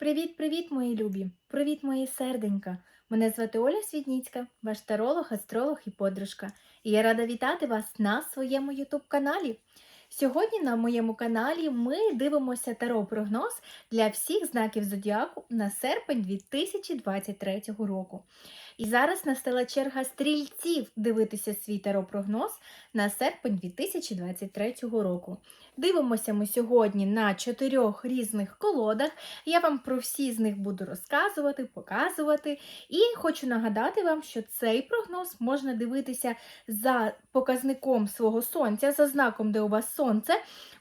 Привіт-привіт, мої любі! Привіт, мої серденька! Мене звати Оля Свідніцька, ваш таролог, астролог і подружка. І я рада вітати вас на своєму ютуб-каналі. Сьогодні на моєму каналі ми дивимося таро-прогноз для всіх знаків зодіаку на серпень 2023 року. І зараз настала черга стрільців дивитися свій таро-прогноз на серпень 2023 року. Дивимося ми сьогодні на чотирьох різних колодах. Я вам про всі з них буду розказувати, показувати. І хочу нагадати вам, що цей прогноз можна дивитися за показником свого сонця, за знаком, де у вас сонце.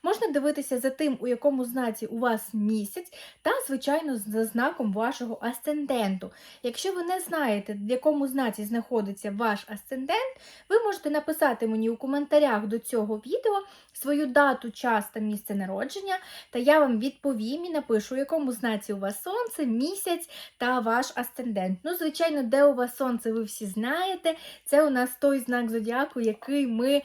Можна дивитися за тим, у якому знаці у вас місяць, та, звичайно, за знаком вашого асценденту. Якщо ви не знаєте, в якому знаці знаходиться ваш асцендент, ви можете написати мені у коментарях до цього відео свою дату, час та місце народження, та я вам відповім і напишу, у якому знаці у вас сонце, місяць та ваш асцендент. Ну, звичайно, де у вас сонце, ви всі знаєте. Це у нас той знак зодіаку, який ми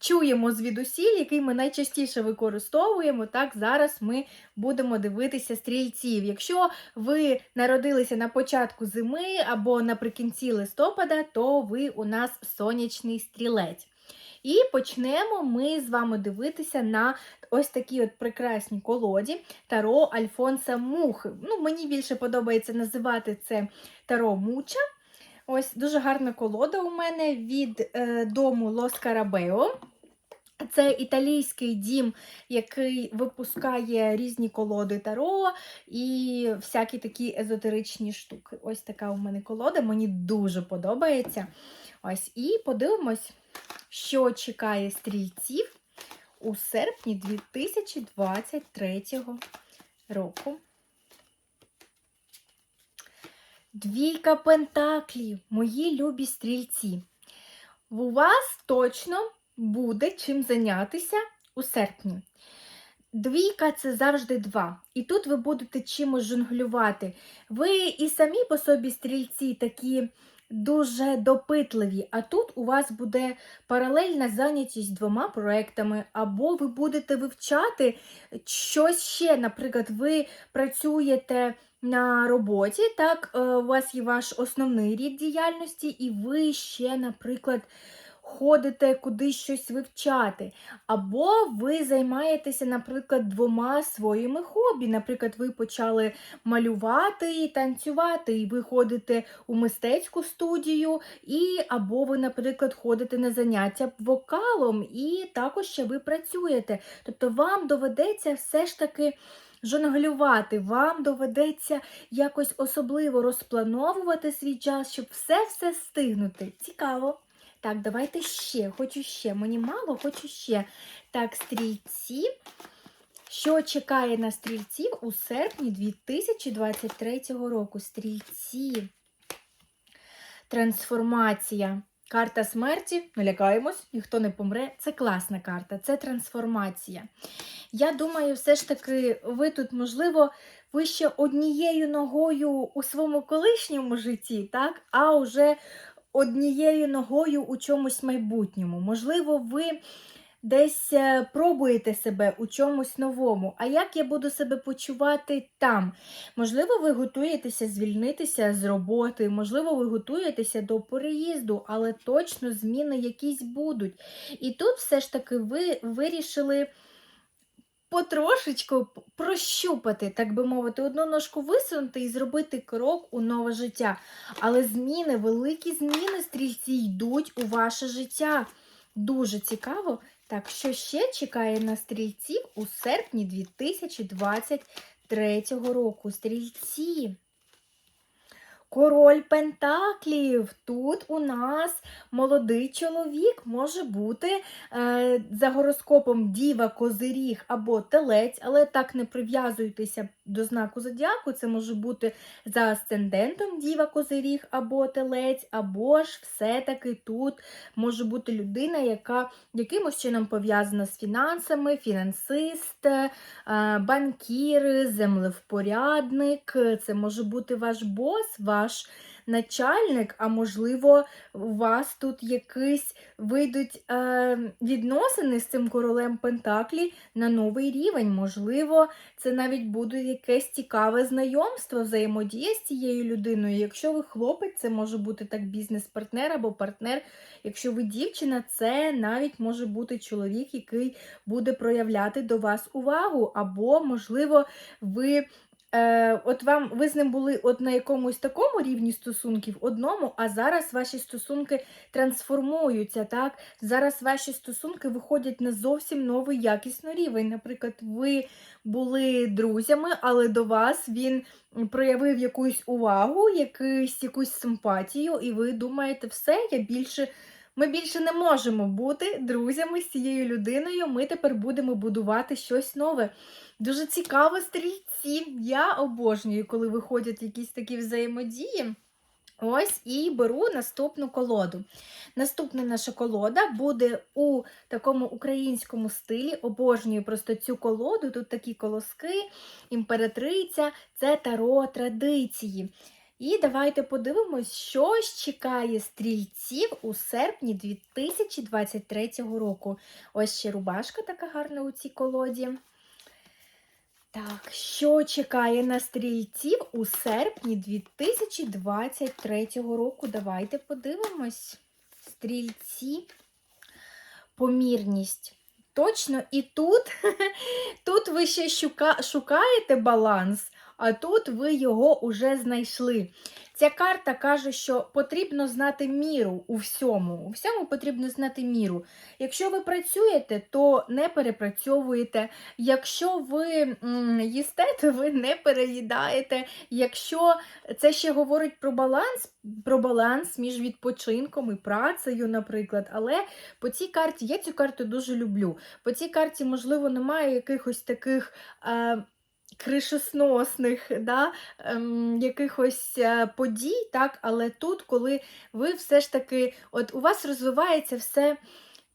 чуємо звідусіль, який ми найчастіше використовуємо. Так, зараз ми будемо дивитися стрільців. Якщо ви народилися на початку зими або наприкінці листопада, то ви у нас сонячний стрілець. І почнемо ми з вами дивитися на ось такі от прекрасні колоді Таро Альфонса Мухи. Ну, мені більше подобається називати це Таро Муча. Ось дуже гарна колода у мене від е, дому Лос Карабео. Це італійський дім, який випускає різні колоди таро і всякі такі езотеричні штуки. Ось така у мене колода, мені дуже подобається. Ось, і подивимось, що чекає стрільців у серпні 2023 року. Двійка пентаклів, мої любі стрільці. У вас точно буде чим зайнятися у серпні. Двійка це завжди два. І тут ви будете чимось жонглювати. Ви і самі по собі стрільці такі дуже допитливі, а тут у вас буде паралельна зайнятість двома проектами, або ви будете вивчати щось ще. Наприклад, ви працюєте на роботі, так, е, у вас є ваш основний рід діяльності, і ви ще, наприклад, ходите кудись щось вивчати. Або ви займаєтеся, наприклад, двома своїми хобі. Наприклад, ви почали малювати і танцювати, і ви ходите у мистецьку студію, і або ви, наприклад, ходите на заняття вокалом, і також ще ви працюєте. Тобто вам доведеться все ж таки. Жонглювати, вам доведеться якось особливо розплановувати свій час, щоб все-все стигнути. Цікаво. Так, давайте ще. Хочу ще. Мені мало, хочу ще. Так, стрільці. Що чекає на стрільців у серпні 2023 року? Стрільці. Трансформація. Карта смерті, не лякаємось, ніхто не помре. Це класна карта, це трансформація. Я думаю, все ж таки, ви тут, можливо, ви ще однією ногою у своєму колишньому житті, так? а вже однією ногою у чомусь майбутньому. Можливо, ви десь е, пробуєте себе у чомусь новому. А як я буду себе почувати там? Можливо, ви готуєтеся звільнитися з роботи, можливо, ви готуєтеся до переїзду, але точно зміни якісь будуть. І тут все ж таки ви вирішили. Потрошечку прощупати, так би мовити, одну ножку висунути і зробити крок у нове життя. Але зміни, великі зміни стрільці йдуть у ваше життя. Дуже цікаво. Так, що ще чекає на стрільців у серпні 2023 року? Стрільці. Король Пентаклів. Тут у нас молодий чоловік може бути е, за гороскопом Діва, Козиріг або Телець, але так не прив'язуйтеся до знаку зодіаку. Це може бути за асцендентом Діва, Козиріг або Телець, або ж все-таки тут може бути людина, яка якимось чином пов'язана з фінансами, фінансист, е, банкір, землевпорядник. Це може бути ваш бос, ваш начальник, а можливо, у вас тут якісь вийдуть е, відносини з цим королем Пентаклі на новий рівень. Можливо, це навіть буде якесь цікаве знайомство, взаємодія з цією людиною. Якщо ви хлопець, це може бути так бізнес-партнер або партнер. Якщо ви дівчина, це навіть може бути чоловік, який буде проявляти до вас увагу, або, можливо, ви. Е, от вам ви з ним були от на якомусь такому рівні стосунків, одному, а зараз ваші стосунки трансформуються. так? Зараз ваші стосунки виходять на зовсім новий якісний рівень. Наприклад, ви були друзями, але до вас він проявив якусь увагу, якусь, якусь симпатію, і ви думаєте, все, я більше. Ми більше не можемо бути друзями з цією людиною. Ми тепер будемо будувати щось нове. Дуже цікаво, стрільці. Я обожнюю, коли виходять якісь такі взаємодії. Ось і беру наступну колоду. Наступна наша колода буде у такому українському стилі. Обожнюю просто цю колоду. Тут такі колоски, імператриця, це таро традиції. І давайте подивимось, що ж чекає стрільців у серпні 2023 року. Ось ще рубашка така гарна у цій колоді. Так, що чекає на стрільців у серпні 2023 року? Давайте подивимось. Стрільці, помірність. Точно, і тут, тут ви ще шукаєте баланс, а тут ви його уже знайшли. Ця карта каже, що потрібно знати міру у всьому. У всьому потрібно знати міру. Якщо ви працюєте, то не перепрацьовуєте. Якщо ви їсте, то ви не переїдаєте. Якщо це ще говорить про баланс, про баланс між відпочинком і працею, наприклад. Але по цій карті я цю карту дуже люблю. По цій карті, можливо, немає якихось таких. Е, кришосносних да, ем, якихось е, подій, так, але тут, коли ви все ж таки, от у вас розвивається все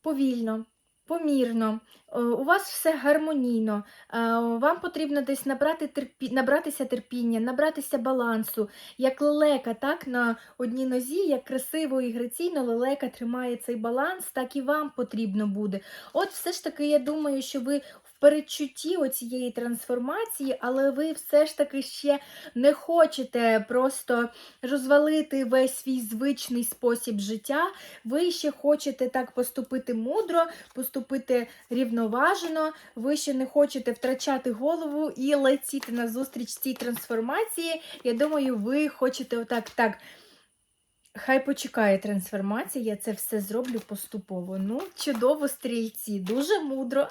повільно, помірно, у вас все гармонійно, е, вам потрібно десь набрати терпі... набратися терпіння, набратися балансу, як лелека, так, на одній нозі, як красиво і граційно лелека тримає цей баланс, так і вам потрібно буде. От все ж таки, я думаю, що ви передчутті оцієї трансформації, але ви все ж таки ще не хочете просто розвалити весь свій звичний спосіб життя. Ви ще хочете так поступити мудро, поступити рівноважено, ви ще не хочете втрачати голову і летіти на зустріч цій трансформації. Я думаю, ви хочете отак так. Хай почекає трансформація, я це все зроблю поступово. Ну, чудово, стрільці, дуже мудро.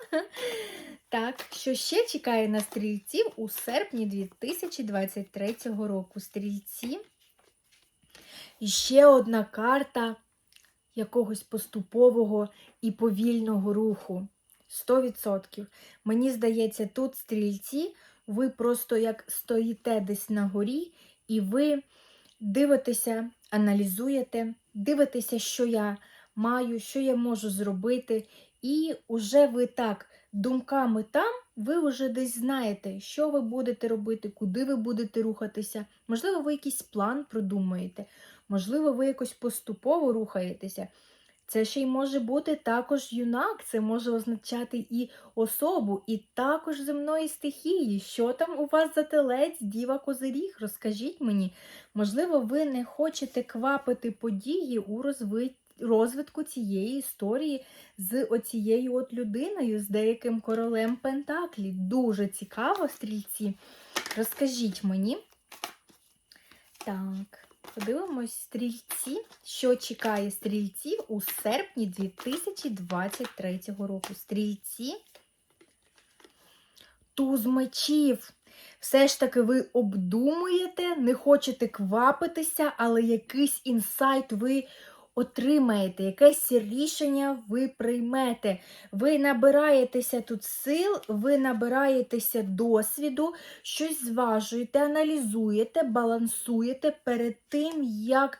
Так, що ще чекає на стрільців у серпні 2023 року? Стрільці. І ще одна карта якогось поступового і повільного руху. 100%. Мені здається, тут стрільці, ви просто як стоїте десь на горі, і ви дивитеся, аналізуєте, дивитеся, що я маю, що я можу зробити, і уже ви так думками там, ви вже десь знаєте, що ви будете робити, куди ви будете рухатися. Можливо, ви якийсь план продумаєте, можливо, ви якось поступово рухаєтеся. Це ще й може бути також юнак, це може означати і особу, і також земної стихії. Що там у вас за телець, діва козиріг? Розкажіть мені. Можливо, ви не хочете квапити події у розвитті розвитку цієї історії з оцією от людиною, з деяким королем Пентаклі. Дуже цікаво, стрільці. Розкажіть мені. Так, подивимось стрільці, що чекає стрільців у серпні 2023 року. Стрільці. Туз мечів. Все ж таки ви обдумуєте, не хочете квапитися, але якийсь інсайт ви отримаєте, якесь рішення ви приймете. Ви набираєтеся тут сил, ви набираєтеся досвіду, щось зважуєте, аналізуєте, балансуєте перед тим, як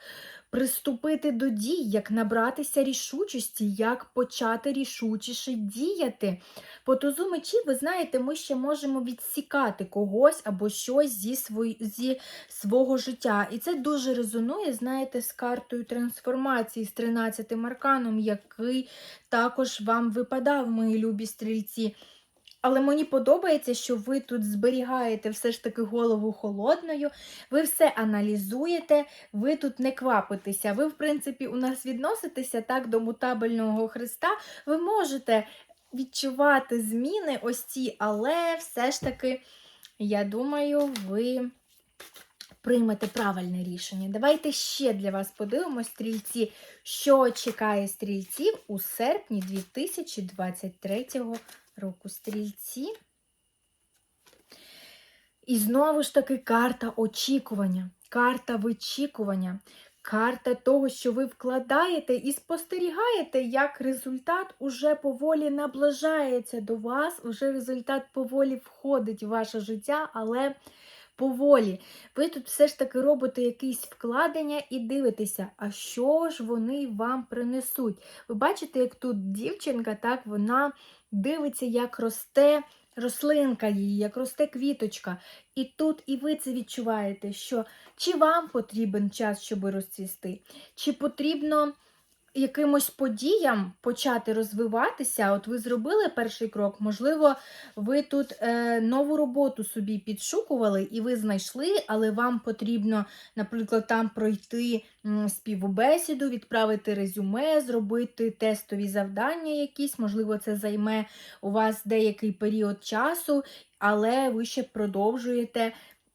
приступити до дій, як набратися рішучості, як почати рішучіше діяти. По тузу мечів, ви знаєте, ми ще можемо відсікати когось або щось зі, свої, зі свого життя. І це дуже резонує, знаєте, з картою трансформації, з 13 арканом, який також вам випадав, мої любі стрільці. Але мені подобається, що ви тут зберігаєте все ж таки голову холодною, ви все аналізуєте, ви тут не квапитеся. Ви, в принципі, у нас відноситеся так до мутабельного Христа. Ви можете відчувати зміни ось ці, але все ж таки, я думаю, ви приймете правильне рішення. Давайте ще для вас подивимось, стрільці, що чекає стрільців у серпні 2023 року. Стрільці. І знову ж таки карта очікування, карта вичікування, карта того, що ви вкладаєте і спостерігаєте, як результат уже поволі наближається до вас, уже результат поволі входить в ваше життя, але поволі. Ви тут все ж таки робите якісь вкладення і дивитеся, а що ж вони вам принесуть. Ви бачите, як тут дівчинка, так, вона дивиться, як росте рослинка її, як росте квіточка. І тут і ви це відчуваєте, що чи вам потрібен час, щоб розцвісти, чи потрібно якимось подіям почати розвиватися. От ви зробили перший крок, можливо, ви тут е, нову роботу собі підшукували і ви знайшли, але вам потрібно, наприклад, там пройти співбесіду, відправити резюме, зробити тестові завдання якісь, можливо, це займе у вас деякий період часу, але ви ще продовжуєте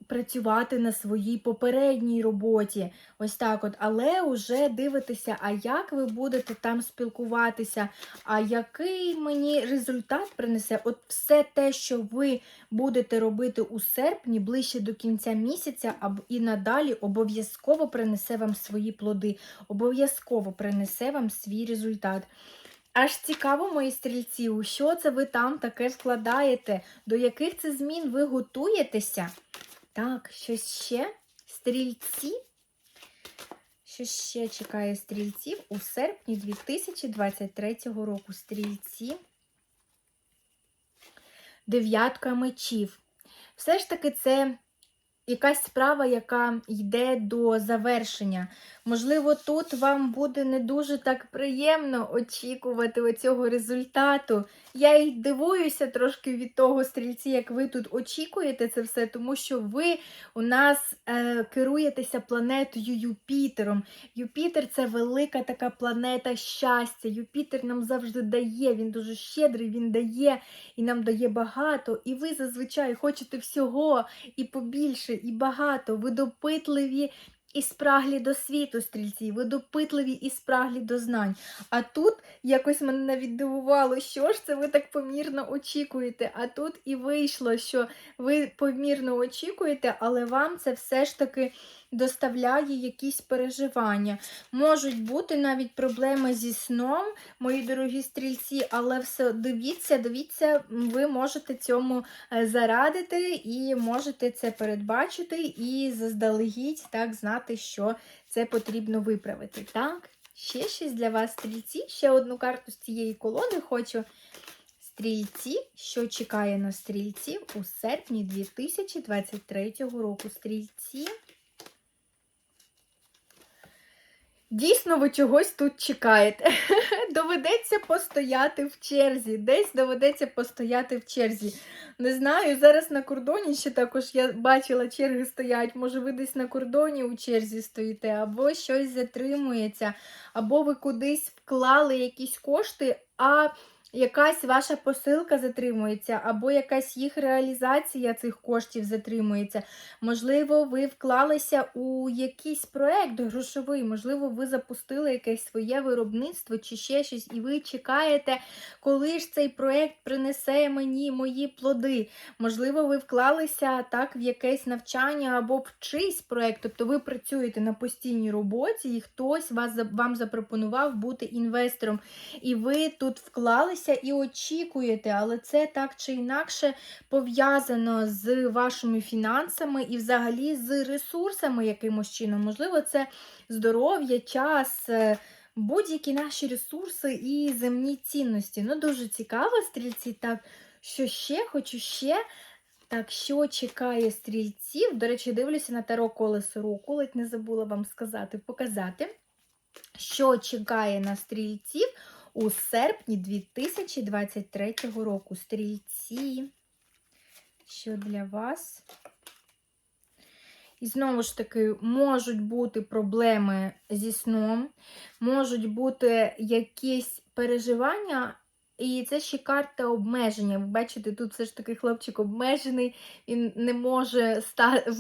працювати на своїй попередній роботі. Ось так от, але вже дивитеся, а як ви будете там спілкуватися, а який мені результат принесе? От все те, що ви будете робити у серпні, ближче до кінця місяця, або і надалі обов'язково принесе вам свої плоди, обов'язково принесе вам свій результат. Аж цікаво, мої стрільці, у що це ви там таке вкладаєте, до яких це змін ви готуєтеся? Так, щось ще? Стрільці? Що ще чекає стрільців у серпні 2023 року? Стрільці. Дев'ятка мечів. Все ж таки, це якась справа, яка йде до завершення. Можливо, тут вам буде не дуже так приємно очікувати оцього результату. Я й дивуюся трошки від того, стрільці, як ви тут очікуєте це все, тому що ви у нас е, керуєтеся планетою Юпітером. Юпітер це велика така планета щастя. Юпітер нам завжди дає, він дуже щедрий, він дає і нам дає багато. І ви зазвичай хочете всього і побільше, і багато. Ви допитливі і спраглі до світу, стрільці, ви допитливі і спраглі до знань. А тут якось мене навіть дивувало, що ж це ви так помірно очікуєте. А тут і вийшло, що ви помірно очікуєте, але вам це все ж таки доставляє якісь переживання. Можуть бути навіть проблеми зі сном, мої дорогі стрільці, але все дивіться, дивіться, ви можете цьому е, зарадити і можете це передбачити і заздалегідь так знати, що це потрібно виправити. Так, ще щось для вас, стрільці. Ще одну карту з цієї колоди хочу. Стрільці, що чекає на стрільців у серпні 2023 року. Стрільці. Дійсно, ви чогось тут чекаєте. доведеться постояти в черзі. Десь доведеться постояти в черзі. Не знаю, зараз на кордоні ще також я бачила, черги стоять. Може, ви десь на кордоні у черзі стоїте, або щось затримується, або ви кудись вклали якісь кошти, а якась ваша посилка затримується, або якась їх реалізація цих коштів затримується. Можливо, ви вклалися у якийсь проект грошовий, можливо, ви запустили якесь своє виробництво чи ще щось, і ви чекаєте, коли ж цей проект принесе мені мої плоди. Можливо, ви вклалися так в якесь навчання або в чийсь проект, тобто ви працюєте на постійній роботі, і хтось вас, вам запропонував бути інвестором. І ви тут вклалися сподіваєтеся і очікуєте, але це так чи інакше пов'язано з вашими фінансами і взагалі з ресурсами якимось чином. Можливо, це здоров'я, час. е, Будь-які наші ресурси і земні цінності. Ну, дуже цікаво, стрільці. Так, що ще? Хочу ще. Так, що чекає стрільців? До речі, дивлюся на таро колесо року, ледь не забула вам сказати, показати, що чекає на стрільців у серпні 2023 року. Стрільці, що для вас? І знову ж таки, можуть бути проблеми зі сном, можуть бути якісь переживання, і це ще карта обмеження. Ви бачите, тут все ж таки хлопчик обмежений, він не може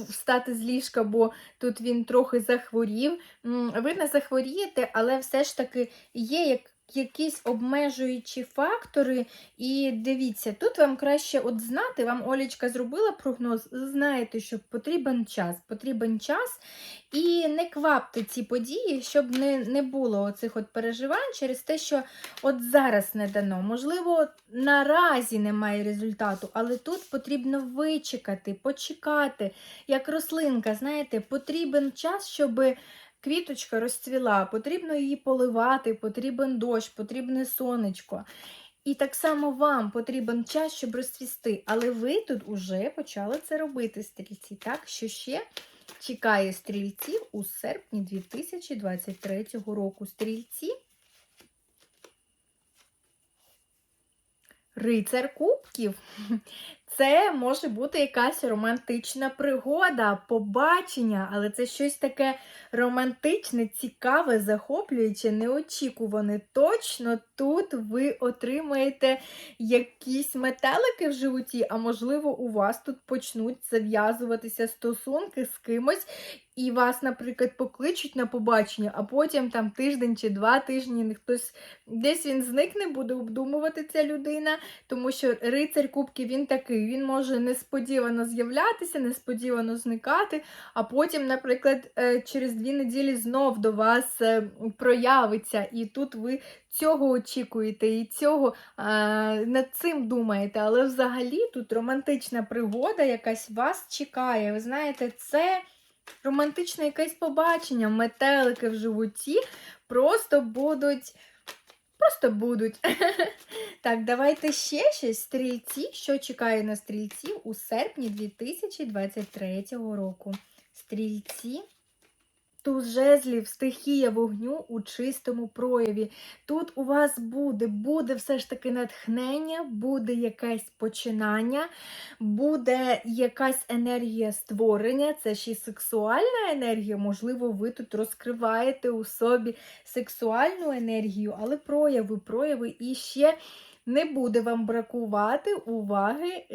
встати з ліжка, бо тут він трохи захворів. Ви не захворієте, але все ж таки є як. Якісь обмежуючі фактори, і дивіться, тут вам краще от знати, вам Олічка зробила прогноз, знаєте, що потрібен час, потрібен час, і не квапте ці події, щоб не, не було оцих от переживань через те, що от зараз не дано. Можливо, наразі немає результату, але тут потрібно вичекати, почекати. Як рослинка, знаєте, потрібен час, щоб квіточка розцвіла, потрібно її поливати, потрібен дощ, потрібне сонечко. І так само вам потрібен час, щоб розцвісти. Але ви тут уже почали це робити, стрільці. Так, що ще чекає стрільців у серпні 2023 року. Стрільці. Рицар кубків. Це може бути якась романтична пригода, побачення, але це щось таке романтичне, цікаве, захоплююче, неочікуване. Точно тут ви отримаєте якісь метелики в животі, а можливо, у вас тут почнуть зав'язуватися стосунки з кимось, і вас, наприклад, покличуть на побачення, а потім там тиждень чи два тижні хтось десь він зникне, буде обдумувати ця людина, тому що рицарь кубки він такий, він може несподівано з'являтися, несподівано зникати, а потім, наприклад, е, через дві неділі знов до вас е, проявиться, і тут ви цього очікуєте і цього е, над цим думаєте. Але взагалі тут романтична пригода якась вас чекає. Ви знаєте, це романтичне якесь побачення, метелики в животі просто будуть. Просто будуть. Так, давайте ще щось. Стрільці, що чекає на стрільців у серпні 2023 року. Стрільці. Туз жезлів, стихія вогню у чистому прояві. Тут у вас буде, буде все ж таки натхнення, буде якесь починання, буде якась енергія створення, це ще й сексуальна енергія. Можливо, ви тут розкриваєте у собі сексуальну енергію, але прояви, прояви і ще. Не буде вам бракувати уваги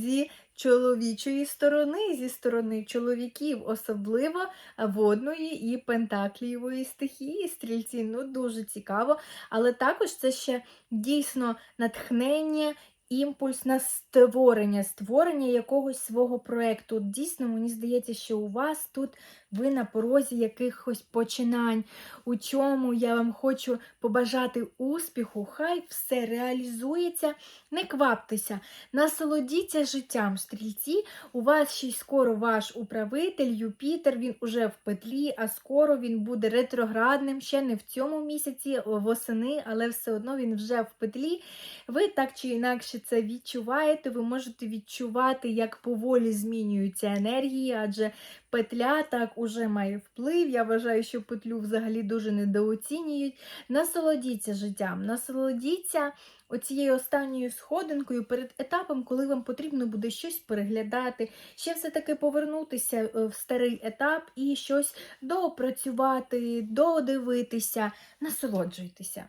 зі чоловічої сторони, зі сторони чоловіків, особливо водної і пентаклієвої стихії стрільці. Ну, дуже цікаво. Але також це ще дійсно натхнення. Імпульс на створення, створення якогось свого проєкту. Дійсно, мені здається, що у вас тут ви на порозі якихось починань, у чому я вам хочу побажати успіху, хай все реалізується, не кваптеся, насолодіться життям, стрільці. У вас ще й скоро ваш управитель, Юпітер, він уже в петлі, а скоро він буде ретроградним, ще не в цьому місяці, восени, але все одно він вже в петлі. Ви так чи інакше це відчуваєте, ви можете відчувати, як поволі змінюються енергії, адже петля так уже має вплив. Я вважаю, що петлю взагалі дуже недооцінюють. Насолодіться життям, насолодіться оцією останньою сходинкою перед етапом, коли вам потрібно буде щось переглядати, ще все-таки повернутися е, в старий етап і щось доопрацювати, додивитися, насолоджуйтеся.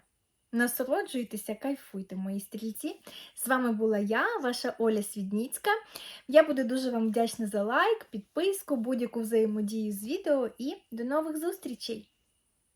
Насолоджуйтеся, кайфуйте, мої стрільці. З вами була я, ваша Оля Свідніцька. Я буду дуже вам вдячна за лайк, підписку, будь-яку взаємодію з відео і до нових зустрічей!